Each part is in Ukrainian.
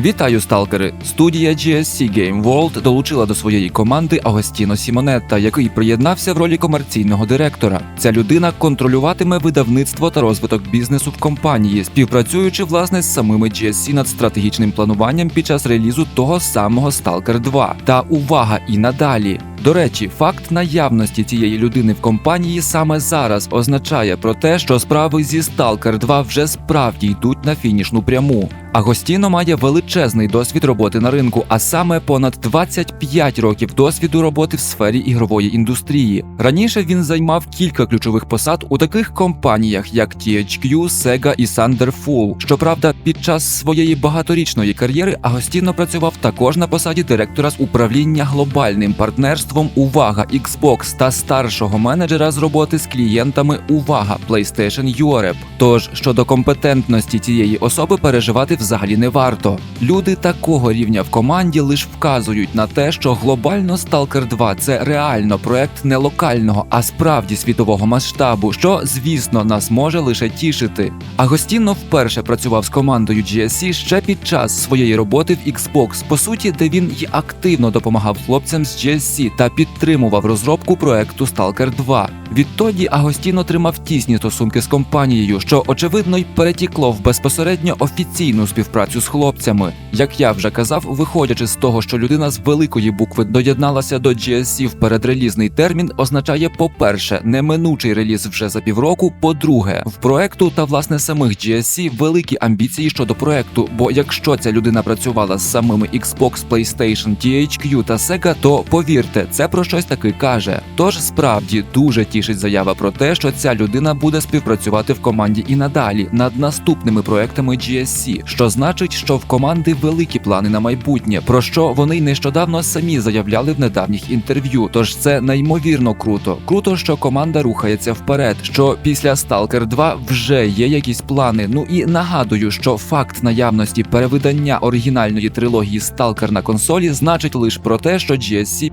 Вітаю, сталкери! Студія GSC Game World долучила до своєї команди Агостіно Сімонетта, який приєднався в ролі комерційного директора. Ця людина контролюватиме видавництво та розвиток бізнесу в компанії, співпрацюючи власне з самими GSC над стратегічним плануванням під час релізу того самого Stalker 2. Та увага і надалі. До речі, факт наявності цієї людини в компанії саме зараз означає про те, що справи зі Stalker 2 вже справді йдуть на фінішну пряму. Агостіно має величезний досвід роботи на ринку, а саме понад 25 років досвіду роботи в сфері ігрової індустрії. Раніше він займав кілька ключових посад у таких компаніях, як THQ, Sega і Thunderful. Щоправда, під час своєї багаторічної кар'єри Агостіно працював також на посаді директора з управління глобальним партнерством Увага Xbox та старшого менеджера з роботи з клієнтами Увага PlayStation Europe. Тож щодо компетентності цієї особи переживати взагалі не варто. Люди такого рівня в команді лише вказують на те, що глобально Stalker 2 це реально проект не локального, а справді світового масштабу, що звісно нас може лише тішити. Агостіно вперше працював з командою GSC ще під час своєї роботи в Xbox, по суті, де він і активно допомагав хлопцям з GSC та підтримував розробку проекту Stalker 2. Відтоді Агостіно тримав тісні стосунки з компанією, що очевидно й перетікло в безпосередньо офіційну співпрацю з хлопцями. Як я вже казав, виходячи з того, що людина з великої букви доєдналася до GSC в передрелізний термін, означає, по-перше, неминучий реліз вже за півроку. По-друге, в проекту та власне самих GSC великі амбіції щодо проекту. Бо якщо ця людина працювала з самими Xbox, PlayStation, THQ та Sega, то повірте, це про щось таки каже. Тож справді дуже тішить заява про те, що ця людина буде співпрацювати в команді і надалі над наступними проектами GSC, що значить, що в команди великі плани на майбутнє, про що вони нещодавно самі заявляли в недавніх інтерв'ю. Тож це неймовірно круто. Круто, що команда рухається вперед. Що після Stalker 2 вже є якісь плани. Ну і нагадую, що факт наявності перевидання оригінальної трилогії Stalker на консолі значить лише про те, що GSC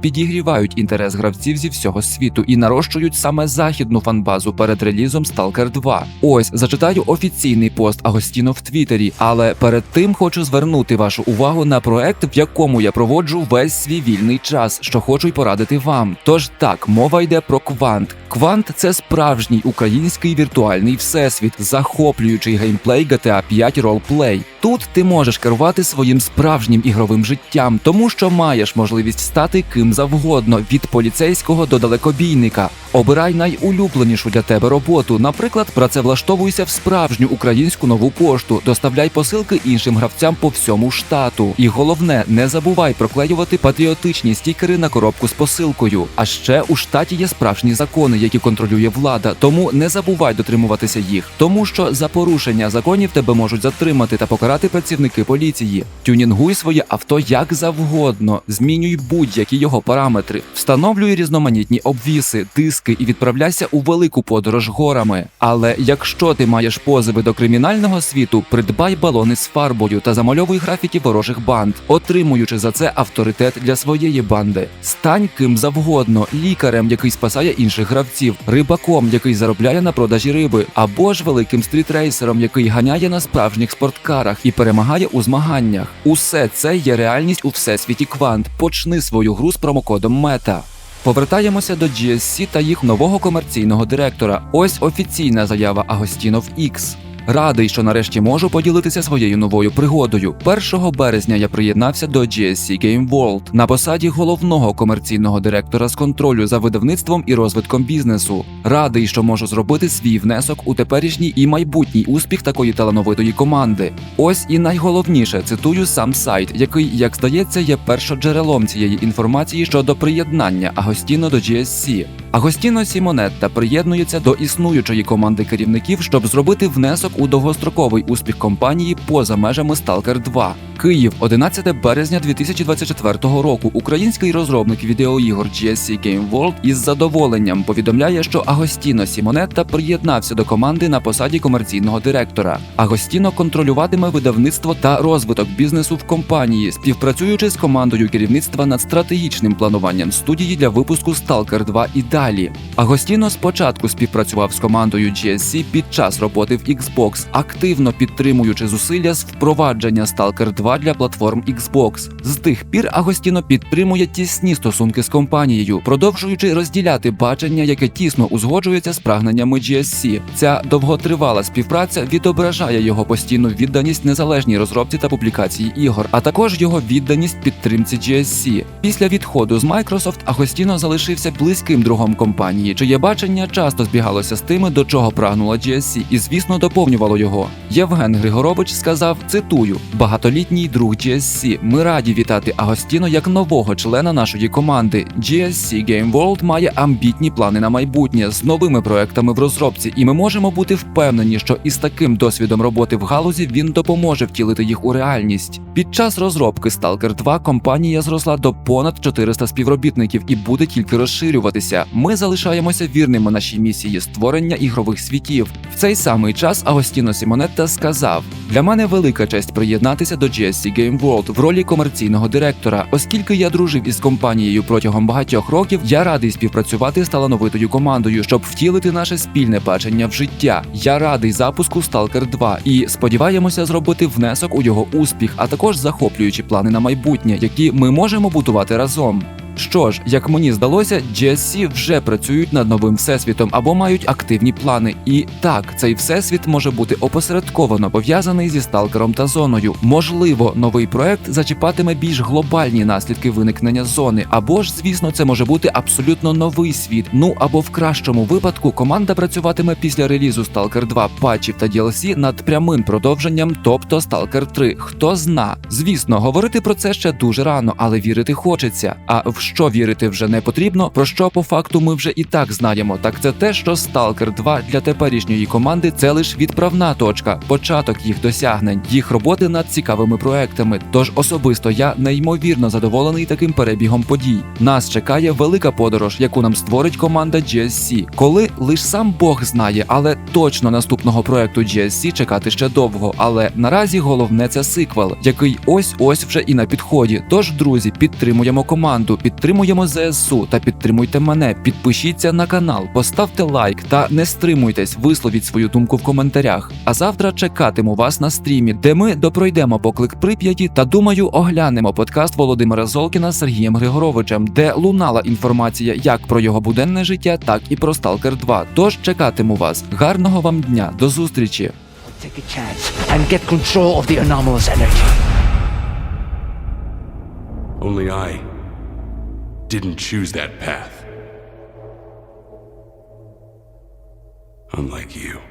підігрівають інтерес гравців зі всього світу і нарощують саме західну фанбазу перед релізом Stalker 2. Ось зачитаю офіційний пост Агостіно в Твіттері, але перед тим хочу звернути вашу увагу на проект, в якому я проводжу весь свій вільний час, що хочу й порадити вам. Тож так, мова йде про квант. Квант це справжній український віртуальний всесвіт, захоплюючий геймплей GTA 5 ролплей. Тут ти можеш керувати своїм справжнім ігровим життям, тому що маєш можливість стати ким завгодно від поліцейського до далекобійника. Обирай найулюбленішу для тебе роботу. Наприклад, працевлаштовуйся в справжню українську нову пошту, доставляй посилки іншим гравцям по всьому штату. І головне, не забувай проклеювати патріотичні стікери на коробку з посилкою. А ще у штаті є справжні закони, які контролює влада. Тому не забувай дотримуватися їх, тому що за порушення законів тебе можуть затримати та покарати працівники поліції. Тюнінгуй своє авто як завгодно, змінюй будь-які його параметри, встановлюй різноманітні обвіси, диски і відправляйся у велику подорож горами. Але якщо ти маєш позиви до кримінального світу, придбай балони з фарбою та замальовуй графіті ворожих банд, отримуючи за це авторитет для своєї банди. Стань ким завгодно, лікарем, який спасає інших гравців, рибаком, який заробляє на продажі риби, або ж великим стрітрейсером, який ганяє на справжніх спорткарах і перемагає у змаганнях. Усе це є реальність у всесвіті квант. Почни свою гру з промокодом мета. Повертаємося до GSC та їх нового комерційного директора. Ось офіційна заява Агостінов X. Радий, що нарешті можу поділитися своєю новою пригодою. 1 березня я приєднався до GSC Game World на посаді головного комерційного директора з контролю за видавництвом і розвитком бізнесу. Радий, що можу зробити свій внесок у теперішній і майбутній успіх такої талановитої команди. Ось і найголовніше цитую сам сайт, який, як здається, є першоджерелом цієї інформації щодо приєднання Агостіно до GSC. Агостіно Сімонетта приєднується до існуючої команди керівників, щоб зробити внесок у довгостроковий успіх компанії поза межами Stalker 2. Київ, 11 березня 2024 року. Український розробник відеоігор GSC Game World із задоволенням повідомляє, що Агостіно Сімонетта приєднався до команди на посаді комерційного директора. Агостіно контролюватиме видавництво та розвиток бізнесу в компанії, співпрацюючи з командою керівництва над стратегічним плануванням студії для випуску Stalker 2 і далі. Агостіно спочатку співпрацював з командою GSC під час роботи в Xbox, активно підтримуючи зусилля з впровадження Stalker 2 2 для платформ Xbox. З тих пір Агостіно підтримує тісні стосунки з компанією, продовжуючи розділяти бачення, яке тісно узгоджується з прагненнями GSC. Ця довготривала співпраця відображає його постійну відданість незалежній розробці та публікації ігор, а також його відданість підтримці GSC. Після відходу з Microsoft Агостіно залишився близьким другом компанії, чиє бачення часто збігалося з тими, до чого прагнула GSC, і звісно доповнювало його. Євген Григорович сказав: цитую: багатолітній друг GSC. Ми раді вітати Агостіно як нового члена нашої команди. GSC Game World має амбітні плани на майбутнє з новими проектами в розробці, і ми можемо бути впевнені, що із таким досвідом роботи в галузі він допоможе втілити їх у реальність. Під час розробки Stalker 2 компанія зросла до понад 400 співробітників і буде тільки розширюватися. Ми залишаємося вірними нашій місії створення ігрових світів. В цей самий час Агостіно Сімонетта сказав: для мене велика честь приєднатися до GSC Game World в ролі комерційного директора, оскільки я дружив із компанією протягом багатьох років. Я радий співпрацювати з талановитою командою, щоб втілити наше спільне бачення в життя. Я радий запуску Stalker 2 і сподіваємося зробити внесок у його успіх, а також захоплюючі плани на майбутнє, які ми можемо будувати разом. Що ж, як мені здалося, GSC вже працюють над новим всесвітом або мають активні плани. І так, цей всесвіт може бути опосередковано пов'язаний зі сталкером та зоною. Можливо, новий проект зачіпатиме більш глобальні наслідки виникнення зони, або ж, звісно, це може бути абсолютно новий світ. Ну або в кращому випадку команда працюватиме після релізу Stalker 2 патчів та DLC над прямим продовженням, тобто Stalker 3. Хто зна? Звісно, говорити про це ще дуже рано, але вірити хочеться. А в що вірити вже не потрібно, про що по факту ми вже і так знаємо. Так це те, що Stalker 2 для теперішньої команди це лише відправна точка, початок їх досягнень, їх роботи над цікавими проектами. Тож особисто я неймовірно задоволений таким перебігом подій. Нас чекає велика подорож, яку нам створить команда GSC. Коли лиш сам Бог знає, але точно наступного проекту GSC чекати ще довго. Але наразі головне це сиквел, який ось ось вже і на підході. Тож, друзі, підтримуємо команду, підтримуємо ЗСУ та підтримуйте мене. Підпишіться на канал, поставте лайк та не стримуйтесь, висловіть свою думку в коментарях. А завтра чекатиму вас на стрімі, де ми допройдемо поклик Прип'яті та думаю, оглянемо подкаст Володимира Золкіна з Сергієм Григоровичем, де лунала інформація як про його буденне життя, так і про Stalker 2. Тож чекатиму вас. Гарного вам дня, до зустрічі! Take a chance and get control of the anomalous energy. Only I didn't choose that path. Unlike you.